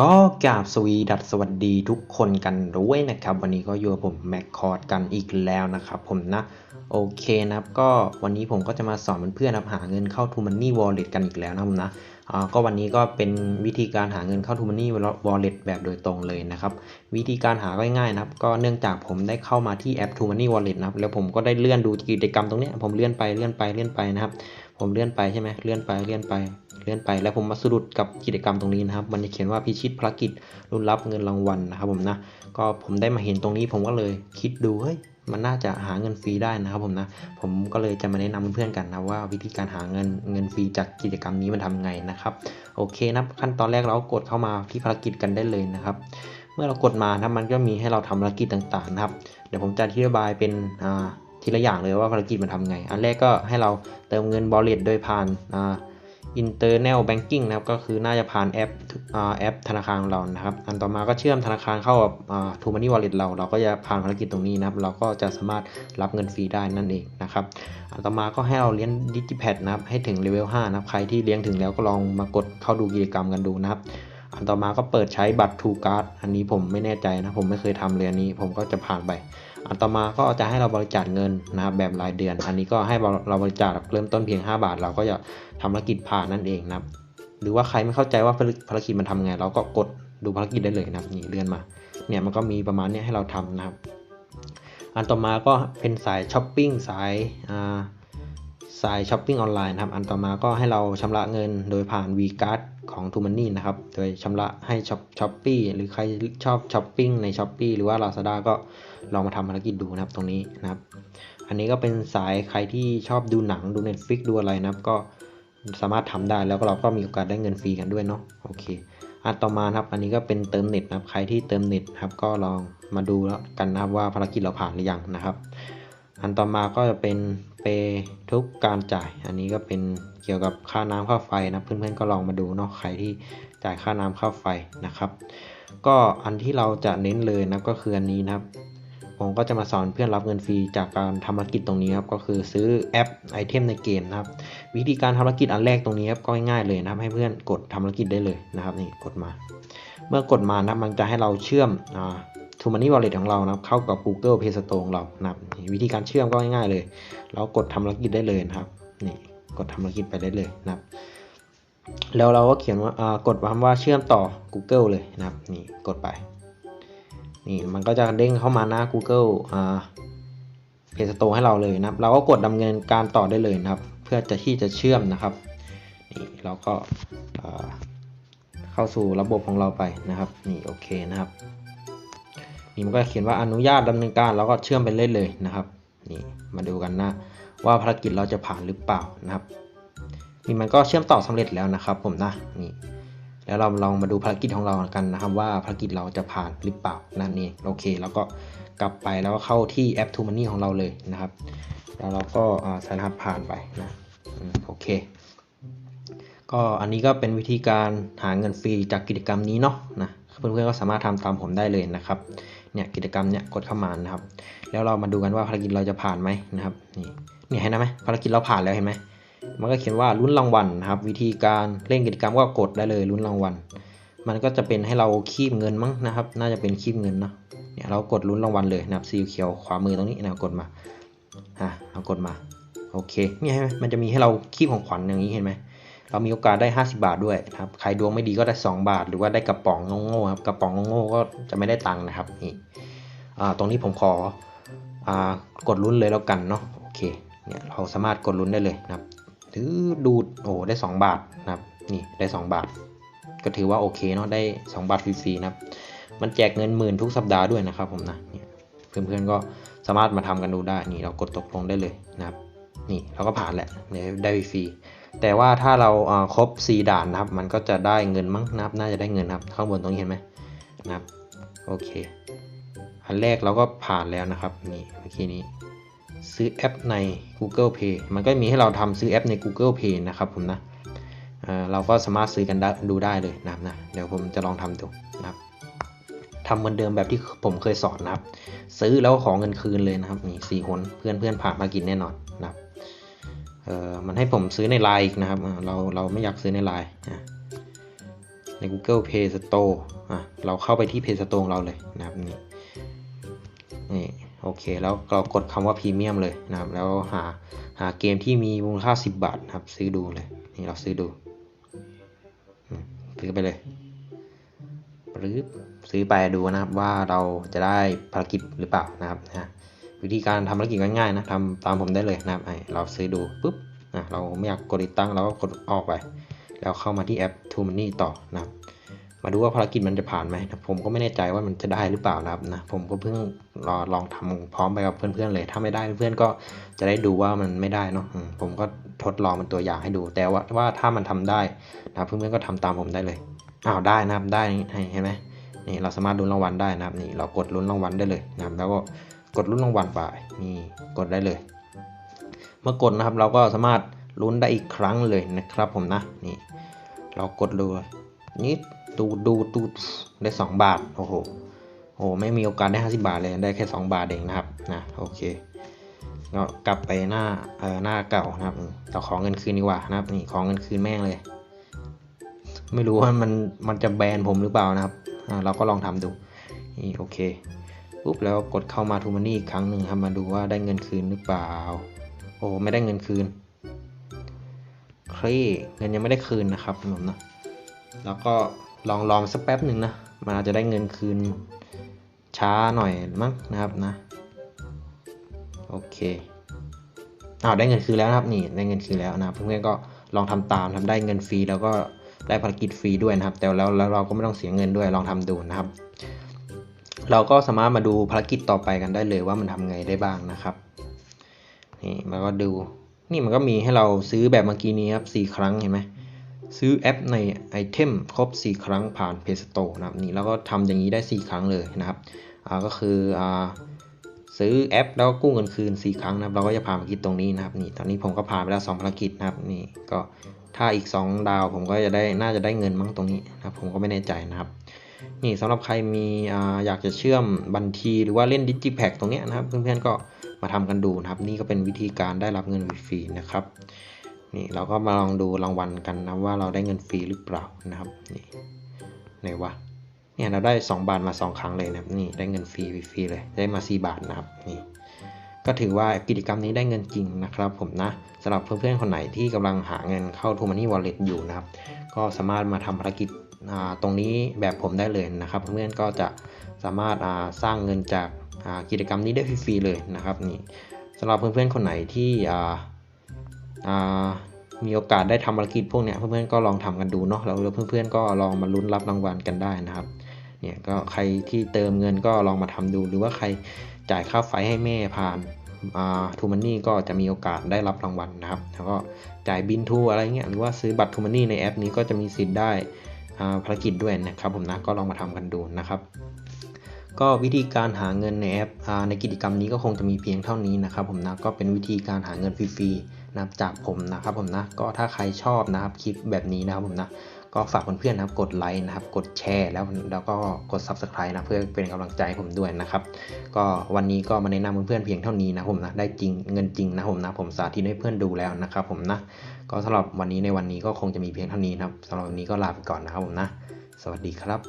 ก็กราบสวีดัสสวัสดีทุกคนกันด้วยนะครับ วันนี้ก็อยู่กับผมแม็กคอร์ดกันอีกแล้วนะครับผมนะโอเคนะครับก็วันนี้ผมก็จะมาสอนเพื่อนๆนะหาเงินเข้า t ูมันนี่วอลเล็ตกันอีกแล้วนะผมนะก็วันนี้ก็เป็นวิธีการหาเงินเข้า t ูมันนี่วอลเล็ตแบบโดยตรงเลยนะครับ วิธีการหาก็ง่ายๆนะครับ ก็เนื่องจากผมได้เข้ามาที่แอป t ูมันนี่วอลเล็ตนะครับแล้วผมก็ได้เลื่อนดูกิจกรรมตรงนี้ผมเลื่อนไปเลื่อนไปเลื่อนไปนะครับ ผมเลื่อนไปใช่ไหมเลื่อนไปเลื่อนไป เลื่อนไป แล้วผมมาสะดุดกับกิจกรรมตรงนี้นะครับ มันจะเขียนว่าพิชิตภารกิจรุ่นรับเงินรางวัลนะครับผมนะ ก็ผมได้มาเห็นตรงนี้ผมก็เลยคิดดูเฮ้ยมันน่าจะหาเงินฟรีได้นะครับผมนะ ผมก็เลยจะมาแนะนำเพื่อนๆกันนะว่าวิธีการหาเงินเงินฟรีจากกิจกรรมนี้มันทำไงนะครับ โอเคนะขั้นตอนแรกเรากดเข้ามาที่ภารกิจกันได้เลยนะครับ เมื่อเรากดมานะมันก็มีให้เราทำภารกิจต่างๆนะครับ เดี๋ยวผมจะอธิบายเป็นอ่าทีละอย่างเลยว่าภารกิจมันทำไง อันแรกก็ให้เราเติมเงินบอลเลตโดยผ่านอ่า internal banking นะครับก็คือน่าจะผ่านแอปแอปธนาคารของเรานะครับ อันต่อมาก็เชื่อมธนาคารเข้ากับอ่า t ูมันนี่วอลเล็ตเรา เราก็จะผ่านภารกิจตรงนี้นะครับ เราก็จะสามารถรับเงินฟรีได้นั่นเองนะครับ อันต่อมาก็ให้เราเลี้ยงดิจิแพดนะครับให้ถึงเลเวล5นะครับใครที่เลี้ยงถึงแล้วก็ลองมากดเข้าดูกิจกรรมกันดูนะครับอันต่อมาก็เปิดใช้บัตร True Card อันนี้ผมไม่แน่ใจนะ ผมไม่เคยทำเลยอันนี้ผมก็จะผ่านไป อันต่อมาก็จะให้เราบริจาคเงินนะครับแบบรายเดือน อันนี้ก็ให้เราบริจาคเริ่มต้นเพียง 5 บาท เราก็จะทำภารกิจผ่านนั่นเองนะครับหรือว่าใครไม่เข้าใจว่าภารกิจมันทำไง เราก็กดดูภารกิจได้เลยนะครับนี่เลื่อนมาเนี่ยมันก็มีประมาณนี้ให้เราทำนะครับ อันต่อมาก็เป็นสายช้อปปิ้งสายอ่าสายช้อปปิ้งออนไลน์นะครับ อันต่อมาก็ให้เราชำระเงินโดยผ่าน v c a r d ของ t ูมันนี่นะครับ โดยชำระให้ช้อปช้อปปี้หรือใครชอบช้อปปิ้งในช้อปปีหรือว่า Lazada ก็ลองมาทำภารกิจดูนะครับตรงนี้นะครับ อันนี้ก็เป็นสายใครที่ชอบดูหนังดู Netflix ดูอะไรนะครับ ก็สามารถทำได้แล้วก็เราก็มีโอกาสได้เงินฟรีกันด้วยเนาะโอเคอันต่อมาครับ อันนี้ก็เป็นเติมเน็ตนะครับ ใครที่เติมเน็ตครับ ก็ลองมาดูแล้วกันนะครับว่าภารกิจเราผ่านหรือยังนะครับ อันต่อมาก็จะเป็นเปทุกการจ่าย อันนี้ก็เป็น เกี่ยวกับค่าน้ำค่าไฟนะเพื่อนๆก็ลองมาดูเนาะใครที่จ่ายค่าน้ำค่าไฟนะครับ ก็อันที่เราจะเน้นเลยนะก็คืออันนี้นะครับ ผมก็จะมาสอนเพื่อนรับเงินฟรีจากการทำภารกิจตรงนี้ครับก็คือซื้อแอปไอเทมในเกมนะครับ วิธีการทำภารกิจอันแรกตรงนี้ครับก็ง่ายๆเลยนะครับ ให้เพื่อนกดทำภารกิจได้เลยนะครับนี่กดมา เมื่อกดมานะมันจะให้เราเชื่อมอ่าทูมันนี่วอลเล็ตของเรานะครับเข้ากับ Google Play Store ของเรานะครับวิธีการเชื่อมก็ง่ายๆเลย เรากดทำภารกิจได้เลยนะครับนี่ กดทำภารกิจไปได้เลยนะครับ แล้วเราก็เขียนว่ากดคำว่าเชื่อมต่อ Google เลยนะครับนี่กดไปนี่มันก็จะเด้งเข้ามาหน้า Google อ่า Play Store ให้เราเลยนะครับ เราก็กดดำเนินการต่อได้เลยนะครับ เพื่อจะที่จะเชื่อมนะครับนี่เราก็เข้าสู่ระบบของเราไปนะครับนี่โอเคนะครับนี่มันก็เขียนว่าอนุญาตดำเนินการเราก็เชื่อมไปเล่นเลยนะครับนี่มาดูกันนะ ว่าภารกิจเราจะผ่านหรือเปล่านะครับนี่มันก็เชื่อมต่อสำเร็จแล้วนะครับ ผมนะนี่แล้วเราลองมาดูภารกิจของเรากันนะครับ ว่าภารกิจเราจะผ่านหรือเปล่านั่นเองโอเค แล้วก็กลับไปแล้วก็เข้าที่แอป t ูมันนี่ของเราเลยนะครับ แล้วเราก็ใส่รหัสผ่านไปนะโอเค ก็อันนี้ก็เป็นวิธีการหาเงินฟรีจากกิจกรรมนี้เนาะนะเพื่อนๆก็สามารถทำตามผมได้เลยนะครับเนี่ยกิจกรรมเนี่ยกดเข้ามานะครับ แล้วเรามาดูกันว่าภารกิจเราจะผ่านไหมนะครับนี่ นี่เห็นไหมภารกิจเราผ่านแล้วเห็นไหมมันก็เขียนว่าลุ้นรางวัลนะครับ วิธีการเล่นกิจกรรมก็กดได้เลยลุ้นรางวัลมันก็จะเป็นให้เราคีบเงินมั้งนะครับ น่าจะเป็นคีบเงินเนาะเนี่ยเรากดลุ้นรางวัลเลยนะครับสีเขียวขวามือตรงนี้นะกดมาอะเรากดมาโอเคนี่เห็นไหมมันจะมีให้เราคีบของขวัญอย่างนี้เห็นไหมเรามีโอกาสได้ 50 บาทด้วยนะครับ ใครดวงไม่ดีก็ได้ 2 บาท หรือว่าได้กระป๋องโง่ๆครับ กระป๋องโง่ๆก็จะไม่ได้ตังค์นะครับนี่อ่าตรงนี้ผมขออ่ากดลุ้นเลยแล้วกันเนาะ โอเค เนี่ยเราสามารถกดลุ้นได้เลยนะครับถือดูดโอ้ได้ 2 บาทนะครับนี่ได้ 2 บาท ก็ถือว่าโอเคเนาะได้ 2 บาทฟรีๆนะครับ มันแจกเงินหมื่นทุกสัปดาห์ด้วยนะครับผมนะเนี่ยเพื่อนๆก็สามารถมาทำกันดูได้นี่เรากดตกลงได้เลยนะครับ นี่เราก็ผ่านแหละได้ฟรีแต่ว่าถ้าเราครบ 4 ด่านนะครับ มันก็จะได้เงินมั้งนะครับ น่าจะได้เงินครับ ข้างบนตรงนี้เห็นไหมนะครับ โอเค อันแรกเราก็ผ่านแล้วนะครับ นี่เมื่อกี้นี้ ซื้อแอปใน Google Play มันก็มีให้เราทำซื้อแอปใน Google Play นะครับผมนะเราก็สามารถซื้อกันดูได้เลยนะครับนะเดี๋ยวผมจะลองทำดูนะครับทำเหมือนเดิมแบบที่ผมเคยสอนนะครับ ซื้อแล้วขอเงินคืนเลยนะครับนี่สี่หนเพื่อนเพื่อนผ่านมากินแน่นอนนะครับเออมันให้ผมซื้อในไลน์อีกนะครับเราเราไม่อยากซื้อในไลน์ใน Google Play Store อะเราเข้าไปที่ Play Store ของเราเลยนะครับนี่นี่ โอเค แล้วเรากดคำว่าพรีเมียมเลยนะครับ แล้วหาหาเกมที่มีมูลค่า 10 บาทนะครับ ซื้อดูเลย นี่เราซื้อดู ซื้อไปเลยหรือซื้อไปดูนะครับว่าเราจะได้ภารกิจหรือเปล่านะครับนะวิธีการทำภารกิจง่ายๆนะทำตามผมได้เลยนะครับเราซื้อดูปุ๊บนะเราไม่อยากกดติดตั้งเราก็กดออกไป แล้วเข้ามาที่แอป t o Money ต่อนะครับ มาดูว่าภารกิจมันจะผ่านไหมนะผมก็ไม่แน่ใจว่ามันจะได้หรือเปล่านะครับนะผมก็เพิ่งรอลองทำพร้อมไปกับเพื่อนๆเลย ถ้าไม่ได้เพื่อนๆก็จะได้ดูว่ามันไม่ได้เนาะผมก็ทดลองเป็นตัวอย่างให้ดู แต่ว่าว่าถ้ามันทำได้นะเพื่อนๆก็ทำตามผมได้เลยอ้าวได้นะครับได้เห็นไหมนี่เราสามารถลุ้นรางวัลได้นะครับนี่เรากดลุ้นรางวัลได้เลยนะครับแล้วก็กดลุ้นรางวัลไปนี่กดได้เลย เมื่อกดนะครับเราก็สามารถลุ้นได้อีกครั้งเลยนะครับผมนะนี่ เรากดเลย นี่ดูดูดูได้ 2 บาท โอ้โหโอ้ไม่มีโอกาสได้ 50 บาทเลยได้แค่ 2 บาทเองนะครับนะโอเคก็กลับไปหน้าเอ่อหน้าเก่านะครับเราขอเงินคืนดีกว่านะครับนี่ขอเงินคืนแม่งเลย ไม่รู้ว่ามันมันจะแบนผมหรือเปล่านะครับอ่าเราก็ลองทำดูนี่โอเคปุ๊บแล้วกดเข้ามาทูมันนี่อีกครั้งหนึ่งครับมาดูว่าได้เงินคืนหรือเปล่า โอ้ไม่ได้เงินคืนเครเงินยังไม่ได้คืนนะครับผมนะ แล้วก็ลองลองสักแป๊บหนึ่งนะ มันอาจจะได้เงินคืนช้าหน่อยมั้งนะครับนะ โอเคอ้าวได้เงินคืนแล้วนะครับนี่ได้เงินคืนแล้วนะเพื่อนๆก็ลองทำตามทำได้เงินฟรีแล้วก็ได้ภารกิจฟรีด้วยนะครับ แต่แล้วแล้วเราก็ไม่ต้องเสียเงินด้วยลองทำดูนะครับ เราก็สามารถมาดูภารกิจต่อไปกันได้เลยว่ามันทำไงได้บ้างนะครับนี่มันก็ดูนี่มันก็มีให้เราซื้อแบบเมื่อกี้นี้ครับสี่ครั้งเห็นไหม ซื้อแอปในไอเทมครบ 4 ครั้งผ่าน Play Store นะครับนี่แล้วก็ทำอย่างนี้ได้ 4 ครั้งเลยนะครับก็คืออซื้อแอปแล้วก็กู้เงินคืน 4 ครั้งนะครับ เราก็จะผ่านภารกิจตรงนี้นะครับนี่ตอนนี้ผมก็ผ่านไปแล้ว2ภารกิจนะครับนี่ก็ถ้าอีก 2 ดาวผมก็จะได้น่าจะได้เงินมั้งตรงนี้นะครับผมก็ไม่แน่ใจนะครับ นี่สำหรับใครมีออยากจะเชื่อมบัญชีหรือว่าเล่นดิจิแพคตรงนี้นะครับ เพื่อนๆก็มาทำกันดูนะครับ นี่ก็เป็นวิธีการได้รับเงินฟรีนะครับ นี่เราก็มาลองดูรางวัลกันนะว่าเราได้เงินฟรีหรือเปล่านะครับนี่ไหนวะเนี่ยเราได้ 2 บาทมา 2 ครั้งเลยนะครับนี่ได้เงินฟรีฟรีเลยได้มา 4 บาทนะครับนี่ก็ถือว่ากิจกรรมนี้ได้เงินจริงนะครับ ผมนะสำหรับเพื่อนๆคนไหนที่กำลังหาเงินเข้า t ูมันนี่วอลเล็ตอยู่นะครับ ก็สามารถมาทำภารกิจอ่าตรงนี้แบบผมได้เลยนะครับ เพื่อนๆก็จะสามารถอ่าสร้างเงินจากอ่ากิจกรรมนี้ได้ฟรีๆเลยนะครับนี่สำหรับเพื่อนๆคนไหนที่อ่า มีโอกาสได้ทำภารกิจพวกเนี้ยเพื่อนๆก็ลองทำกันดูเนาะแล้วเพื่อนๆก็ลองมาลุ้นรับรางวัลกันได้นะครับเนี่ยก็ใครที่เติมเงินก็ลองมาทำดู หรือว่าใครจ่ายค่าไฟให้แม่ผ่านทูมันนี่ก็จะมีโอกาสได้รับรางวัลนะครับ แล้วก็จ่ายบินทูอะไรเงี้ยหรือว่าซื้อบัตรทูมันนี่ในแอปนี้ก็จะมีสิทธิ์ได้ภารกิจด้วยนะครับ ผมนะก็ลองมาทำกันดูนะครับ ก็วิธีการหาเงินในแอปในกิจกรรมนี้ก็คงจะมีเพียงเท่านี้นะครับ ผมนะก็เป็นวิธีการหาเงินฟรีๆ นะครับจากผมนะครับผมนะก็ถ้าใครชอบนะครับคลิปแบบนี้นะครับผมนะก็ฝากเพื่อนๆนะครับกดไลค์นะครับกดแชร์แล้วแล้วก็กด Subscribe นะเพื่อเป็นกำลังใจผมด้วยนะครับ ก็วันนี้ก็มาแนะนำเพื่อนๆเพียงเท่านี้นะผมนะได้จริงเงินจริงนะผมนะผมสาธิตให้เพื่อนดูแล้วนะครับผมนะก็สำหรับวันนี้ในวันนี้ก็คงจะมีเพียงเท่านี้นะครับสำหรับวันนี้ก็ลาไปก่อนนะครับผมนะ สวัสดีครับ